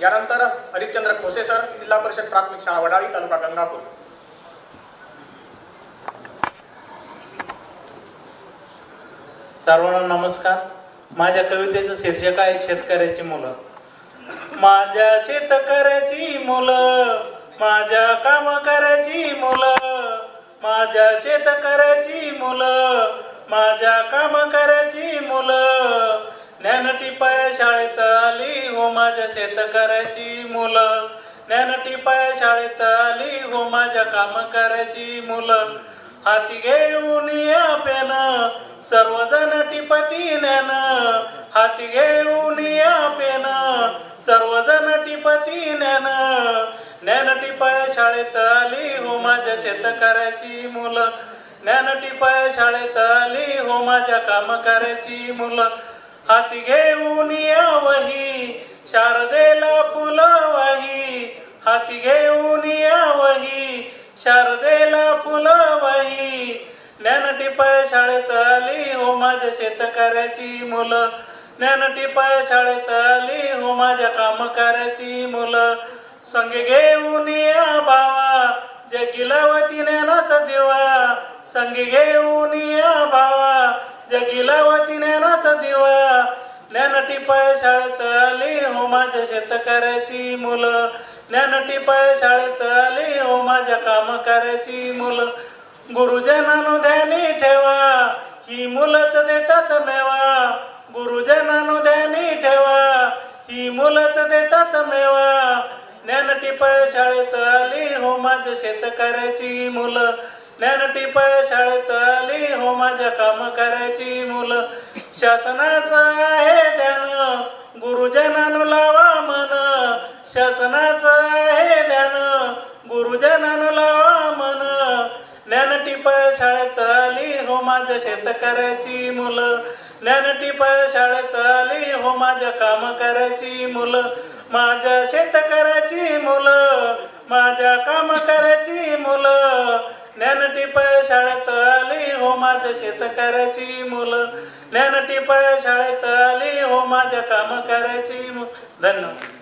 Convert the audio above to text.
यानंतर हरिश्चंद्र खोसे सर जिल्हा परिषद प्राथमिक शाळा वडाळी तालुका गंगापूर. सर्वांना नमस्कार. माझ्या कवितेचं शीर्षक आहे शेतकऱ्याची मुलं. माझ्या शेतकऱ्याची मुलं माझ्या काम करायची मुलं माझ्या शेतकऱ्याची मुलं माझ्या काम करायची मुलं. ज्ञान टिपाया शाळेत आली हो माझ्या शेतकऱ्याची मुलं. ज्ञान टिपाया शाळेत आली हो माझ्या काम करायची मुलं. हाती घेऊन या पेन सर्वजण टिपती ज्ञान. हाती घेऊन या पेन सर्वजण टिपती ज्ञान. ज्ञान टिपाया शाळेत आली हो माझ्या शेतकऱ्याची मुलं. ज्ञान टिपाया शाळेत आली हो माझ्या काम करायची मुलं. हाती घेऊन यावही शारदेला फुलावही. हाती घेऊन यावही शारदेला फुलावही. वाही ज्ञान टिपाय शाळेत आली हो माझ्या शेतकऱ्याची मुलं. ज्ञान टिपाय शाळेत आली हो माझ्या काम करायची मुलं. संगे घेऊन या बावा जे गिलावती ज्ञानाचा दिवा. संगे घेऊन या बावा जे गिलावती ज्ञानाचा दिवा. ज्ञान टिपाय शाळेत आली हो माझ्या शेतकऱ्याची मुलं. ज्ञान टिपाय शाळेत आली हो माझ्या काम करायची मुलं. गुरुजनानु ध्यानी ठेवा ही मुलंच देतात मेवा. गुरुजनानु ध्यानी ठेवा ही मुलंच देतात मेवा. ज्ञान टिपाय शाळेत आली हो माझ्या शेतकऱ्याची मुलं. ज्ञान टिपाय शाळेत आली हो माझ्या काम करायची मुलं. शासनाचं आहे ध्यान गुरुजनानु लावा मन. शासनाचं आहे ध्यान गुरुजनानु लावा मन. ज्ञान टिपाय शाळेत आली हो माझ्या शेतकऱ्याची मुलं. ज्ञान टिपाय शाळेत आली हो माझ्या काम करायची मुलं. माझ्या शेतकऱ्याची मुलं माझ्या काम करायची मुलं. ज्ञान टिपाय शाळेत आली हो माझ्या शेतकऱ्याची मुलं. ज्ञान टिपाय शाळेत आली हो माझ्या काम करायची मुलं. धन्यवाद.